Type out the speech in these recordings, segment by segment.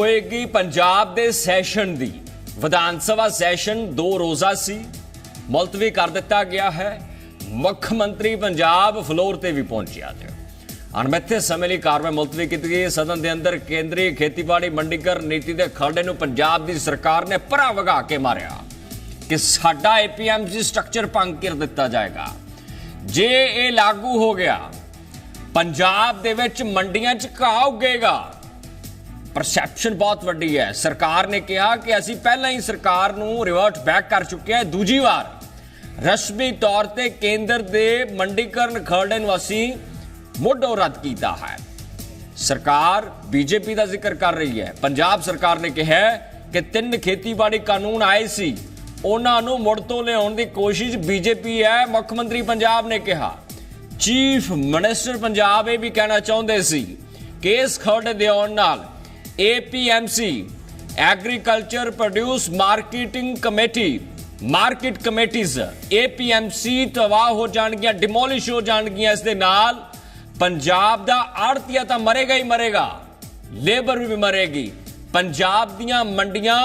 ਹੋਏਗੀ ਪੰਜਾਬ ਦੇ ਸੈਸ਼ਨ ਦੀ। ਵਿਧਾਨ ਸਭਾ ਸੈਸ਼ਨ ਦੋ ਰੋਜ਼ਾ ਸੀ। ਮੁਲਤਵੀ ਕਰ ਦਿੱਤਾ ਗਿਆ ਹੈ। ਮੁੱਖ ਮੰਤਰੀ ਪੰਜਾਬ ਫਲੋਰ ਤੇ ਵੀ ਪਹੁੰਚਿਆ ਤੇ। ਅਣਮਿੱਥੇ ਸਮੇਂ ਲਈ ਕਾਰਵਾਈ ਮੁਲਤਵੀ ਕੀਤੀ ਗਈ ਸਦਨ ਦੇ ਅੰਦਰ ਕੇਂਦਰੀ ਖੇਤੀਬਾੜੀ ਮੰਡੀਕਰਨ ਨੀਤੀ ਦੇ ਖਰੜੇ ਨੂੰ ਪੰਜਾਬ ਦੀ ਸਰਕਾਰ ਨੇ ਭਰਾ ਵਗਾ ਕੇ ਮਾਰਿਆ ਕਿ ਸਾਡਾ ਏਪੀਐਮਸੀ ਸਟਰਕਚਰ ਭੰਗ ਕਰ ਦਿੱਤਾ ਜਾਏਗਾ। ਜੇ ਇਹ ਲਾਗੂ ਹੋ ਗਿਆ, ਪੰਜਾਬ ਦੇ ਵਿੱਚ ਮੰਡੀਆਂ 'ਚ ਘਾਹ ਉੱਗੇਗਾ ਪਰਸੈਪਸ਼ਨ ਬਹੁਤ ਵੱਡੀ ਹੈ। ਸਰਕਾਰ ਨੇ ਕਿਹਾ ਕਿ ਅਸੀਂ ਪਹਿਲਾਂ ਹੀ ਸਰਕਾਰ ਨੂੰ ਰਿਵਰਟ ਬੈਕ ਕਰ ਚੁੱਕੇ ਹਾਂ। ਦੂਜੀ ਵਾਰ ਰਸਮੀ ਤੌਰ ਤੇ ਕੇਂਦਰ ਦੇ ਮੰਡੀਕਰਨ ਖਰੜੇ ਨੂੰ ਅਸੀਂ ਮੁੱਢੋਂ ਰੱਦ ਕੀਤਾ ਹੈ। ਸਰਕਾਰ ਬੀਜੇਪੀ ਦਾ ਜ਼ਿਕਰ ਕਰ ਰਹੀ ਹੈ। ਪੰਜਾਬ ਸਰਕਾਰ ਨੇ ਕਿਹਾ ਕਿ ਤਿੰਨ ਖੇਤੀਬਾੜੀ ਕਾਨੂੰਨ ਆਏ ਸੀ। ਉਹਨਾਂ ਨੂੰ ਮੁੜ ਤੋਂ ਲਿਆਉਣ ਦੀ ਕੋਸ਼ਿਸ਼ ਬੀਜੇਪੀ ਹੈ, ਮੁੱਖ ਮੰਤਰੀ ਪੰਜਾਬ ਨੇ ਕਿਹਾ। ਚੀਫ ਮਿਨਿਸਟਰ ਪੰਜਾਬ ਇਹ ਵੀ ਕਹਿਣਾ ਚਾਹੁੰਦੇ ਸੀ ਕਿ ਇਸ ਖਰੜੇ ਦੇ ਆਉਣ ਨਾਲ APMC agriculture produce marketing committee market committees APMC ਤਬਾਹ ਹੋ ਜਾਣਗੀਆਂ ਡਿਮੋਲਿਸ਼ ਹੋ ਜਾਣਗੀਆਂ ਇਸ ਦੇ ਨਾਲ। ਪੰਜਾਬ ਦਾ ਆੜਤੀਆ ਤਾਂ ਮਰੇਗਾ ਹੀ ਮਰੇਗਾ ਲੇਬਰ ਵੀ ਮਰੇਗੀ। ਪੰਜਾਬ ਦੀਆਂ ਮੰਡੀਆਂ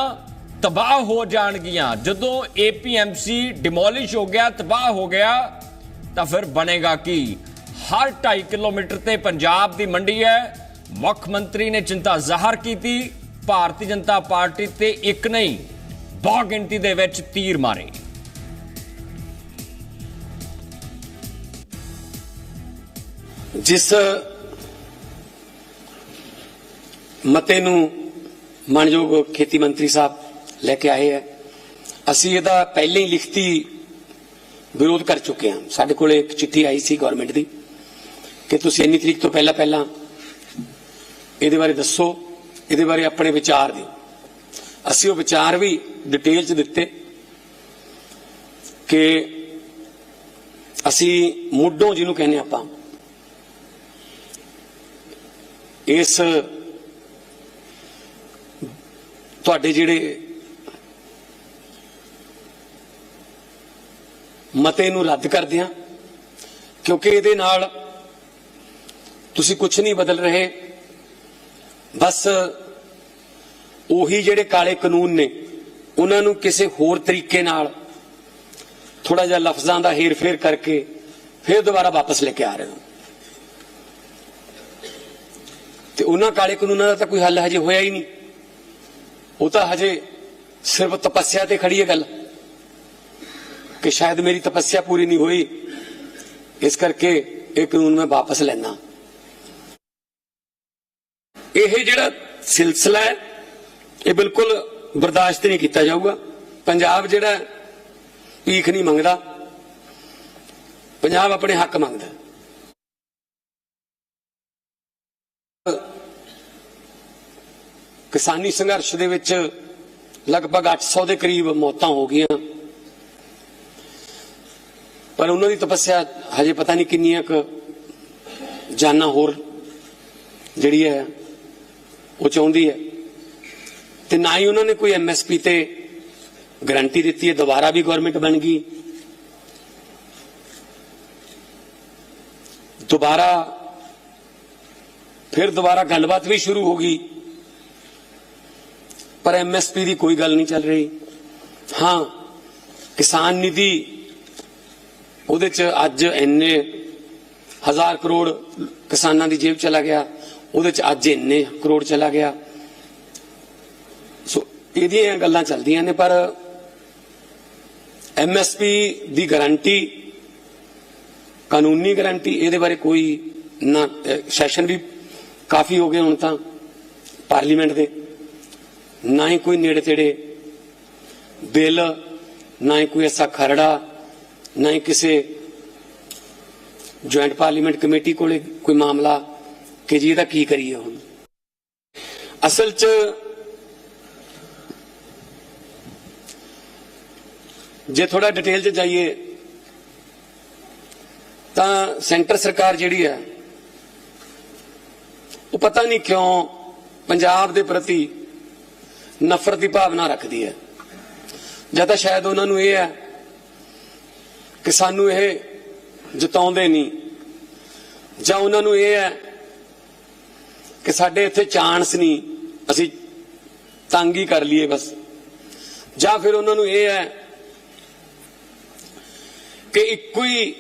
ਤਬਾਹ ਹੋ ਜਾਣਗੀਆਂ। ਜਦੋਂ APMC ਡਿਮੋਲਿਸ਼ ਹੋ ਗਿਆ, ਤਬਾਹ ਹੋ ਗਿਆ, ਤਾਂ ਫਿਰ ਬਣੇਗਾ ਕੀ? ਹਰ 2.5 ਕਿਲੋਮੀਟਰ ਤੇ ਪੰਜਾਬ ਦੀ ਮੰਡੀ ਹੈ। ਮੁੱਖ ਮੰਤਰੀ ਨੇ ਚਿੰਤਾ ਜ਼ਾਹਰ ਕੀਤੀ। ਭਾਰਤੀ ਜਨਤਾ ਪਾਰਟੀ ਤੇ ਇੱਕ ਨਹੀਂ ਬਹੁ ਗਿਣਤੀ ਦੇ ਵਿੱਚ ਤੀਰ ਮਾਰੇ। ਜਿਸ ਮਤੇ ਨੂੰ ਮਾਨਯੋਗ ਖੇਤੀ ਮੰਤਰੀ ਸਾਹਿਬ ਲੈ ਕੇ ਆਏ ਹੈ, ਅਸੀਂ ਇਹਦਾ ਪਹਿਲਾਂ ਹੀ ਲਿਖਤੀ ਵਿਰੋਧ ਕਰ ਚੁੱਕੇ ਹਾਂ। ਸਾਡੇ ਕੋਲ ਇੱਕ ਚਿੱਠੀ ਆਈ ਸੀ ਗਵਰਨਮੈਂਟ ਦੀ ਕਿ ਤੁਸੀਂ ਇੰਨੀ ਤਰੀਕ ਤੋਂ ਪਹਿਲਾਂ ਪਹਿਲਾਂ ਇਹਦੇ ਬਾਰੇ ਦੱਸੋ, ਇਹਦੇ ਬਾਰੇ ਆਪਣੇ ਵਿਚਾਰ ਦਿਓ। ਅਸੀਂ ਉਹ ਵਿਚਾਰ ਵੀ ਡਿਟੇਲ ਚ ਦਿੱਤੇ ਕਿ ਅਸੀਂ ਮੁੱਢੋਂ ਜਿਹਨੂੰ ਕਹਿੰਦੇ ਆਪਾਂ, ਇਸ ਤੁਹਾਡੇ ਜਿਹੜੇ ਮਤੇ ਨੂੰ ਰੱਦ ਕਰਦੇ ਹਾਂ, ਕਿਉਂਕਿ ਇਹਦੇ ਨਾਲ ਤੁਸੀਂ ਕੁਝ ਨਹੀਂ ਬਦਲ ਰਹੇ। ਬਸ ਉਹੀ ਜਿਹੜੇ ਕਾਲੇ ਕਾਨੂੰਨ ਨੇ, ਉਹਨਾਂ ਨੂੰ ਕਿਸੇ ਹੋਰ ਤਰੀਕੇ ਨਾਲ ਥੋੜਾ ਜਿਹਾ ਲਫ਼ਜ਼ਾਂ ਦਾ ਹੇਰ-ਫੇਰ ਕਰਕੇ ਫਿਰ ਦੁਬਾਰਾ ਵਾਪਸ ਲੈ ਕੇ ਆ ਰਹੇ ਹੋ। ਤੇ ਉਹਨਾਂ ਕਾਲੇ ਕਾਨੂੰਨਾਂ ਦਾ ਤਾਂ ਕੋਈ ਹੱਲ ਹਜੇ ਹੋਇਆ ਹੀ ਨਹੀਂ। ਉਹ ਤਾਂ ਹਜੇ ਸਿਰਫ ਤਪੱਸਿਆ ਤੇ ਖੜੀ ਹੈ ਗੱਲ, ਕਿ ਸ਼ਾਇਦ ਮੇਰੀ ਤਪੱਸਿਆ ਪੂਰੀ ਨਹੀਂ ਹੋਈ। ਇਸ ਕਰਕੇ ਇਹ ਕਾਨੂੰਨ ਮੈਂ ਵਾਪਸ ਲੈਣਾ ਇਹ ਜਿਹੜਾ ਸਿਲਸਿਲਾ ਹੈ, ਇਹ ਬਿਲਕੁਲ ਬਰਦਾਸ਼ਤ ਨਹੀਂ ਕੀਤਾ ਜਾਊਗਾ। ਪੰਜਾਬ ਜਿਹੜਾ ਭੀਖ ਨਹੀਂ ਮੰਗਦਾ। ਪੰਜਾਬ ਆਪਣੇ ਹੱਕ ਮੰਗਦਾ। ਕਿਸਾਨੀ ਸੰਘਰਸ਼ ਦੇ ਵਿੱਚ ਲਗਭਗ 800 ਦੇ ਕਰੀਬ ਮੌਤਾਂ ਹੋ ਗਈਆਂ। ਪਰ ਉਹਨਾਂ ਦੀ ਤਪੱਸਿਆ ਹਜੇ ਪਤਾ ਨਹੀਂ ਕਿੰਨੀਆਂ ਕੁ ਜਾਨਾਂ ਹੋਰ ਜਿਹੜੀ ਹੈ ਉਹ ਚਾਹੁੰਦੀ ਹੈ। ਤੇ ਨਾ ਹੀ ਉਹਨਾਂ ਨੇ ਕੋਈ ਐਮਐਸਪੀ ਤੇ ਗਾਰੰਟੀ ਦਿੱਤੀ ਹੈ, ਦੁਬਾਰਾ ਵੀ ਗਵਰਨਮੈਂਟ ਬਣ ਗਈ। ਦੁਬਾਰਾ ਫਿਰ ਦੁਬਾਰਾ ਗੱਲਬਾਤ ਵੀ ਸ਼ੁਰੂ ਹੋ ਗਈ। ਪਰ ਐਮਐਸਪੀ ਦੀ ਕੋਈ ਗੱਲ ਨਹੀਂ ਚੱਲ ਰਹੀ। ਹਾਂ, ਕਿਸਾਨ ਨਿਧੀ ਉਹਦੇ ਚ ਅੱਜ ਇੰਨੇ ਹਜ਼ਾਰ ਕਰੋੜ ਕਿਸਾਨਾਂ ਦੀ ਜੇਬ ਚਲਾ ਗਿਆ। ਉਹਦੇ ਚ ਅੱਜ ਇੰਨੇ ਕਰੋੜ ਚਲਾ ਗਿਆ। ਸੋ ਇਹਦੀਆਂ ਗੱਲਾਂ ਚੱਲਦੀਆਂ ਨੇ, ਪਰ ਐਮਐਸਪੀ ਦੀ ਗਾਰੰਟੀ ਕਾਨੂੰਨੀ ਗਾਰੰਟੀ ਇਹਦੇ ਬਾਰੇ ਕੋਈ ਨਾ ਸੈਸ਼ਨ ਵੀ ਕਾਫੀ ਹੋ ਗਏ ਹੁਣ ਤਾਂ ਪਾਰਲੀਮੈਂਟ ਦੇ। ਨਾ ਹੀ ਕੋਈ ਨੇੜੇ ਤੇੜੇ ਬਿੱਲ, ਨਾ ਹੀ ਕੋਈ ਐਸਾ ਖਰੜਾ, ਨਾ ਹੀ ਕਿਸੇ ਜੁਆਇੰਟ ਪਾਰਲੀਮੈਂਟ ਕਮੇਟੀ ਕੋਲੇ ਕੋਈ ਮਾਮਲਾ ਕਿ ਜੀ ਇਹਦਾ ਕੀ ਕਰੀਏ ਹੁਣ? ਅਸਲ 'ਚ ਜੇ ਥੋੜਾ ਡਿਟੇਲ 'ਚ ਜਾਈਏ, ਤਾਂ ਸੈਂਟਰ ਸਰਕਾਰ ਜਿਹੜੀ ਹੈ, ਉਹ ਪਤਾ ਨਹੀਂ ਕਿਉਂ ਪੰਜਾਬ ਦੇ ਪ੍ਰਤੀ ਨਫ਼ਰਤ ਦੀ ਭਾਵਨਾ ਰੱਖਦੀ ਹੈ। ਜਾਂ ਤਾਂ ਸ਼ਾਇਦ ਉਹਨਾਂ ਨੂੰ ਇਹ ਹੈ ਕਿ ਸਾਨੂੰ ਇਹ ਜਿਤਾਉਂਦੇ ਨਹੀਂ, ਜਾਂ ਉਹਨਾਂ ਨੂੰ ਇਹ ਹੈ ਕਿ ਸਾਡੇ ਇੱਥੇ ਚਾਂਸ ਨਹੀਂ। ਅਸੀਂ ਤੰਗ ਹੀ ਕਰ ਲਈਏ ਬਸ। ਜਾਂ ਫਿਰ ਉਹਨਾਂ ਨੂੰ ਇਹ ਹੈ ਕਿ ਇੱਕੋ ਹੀ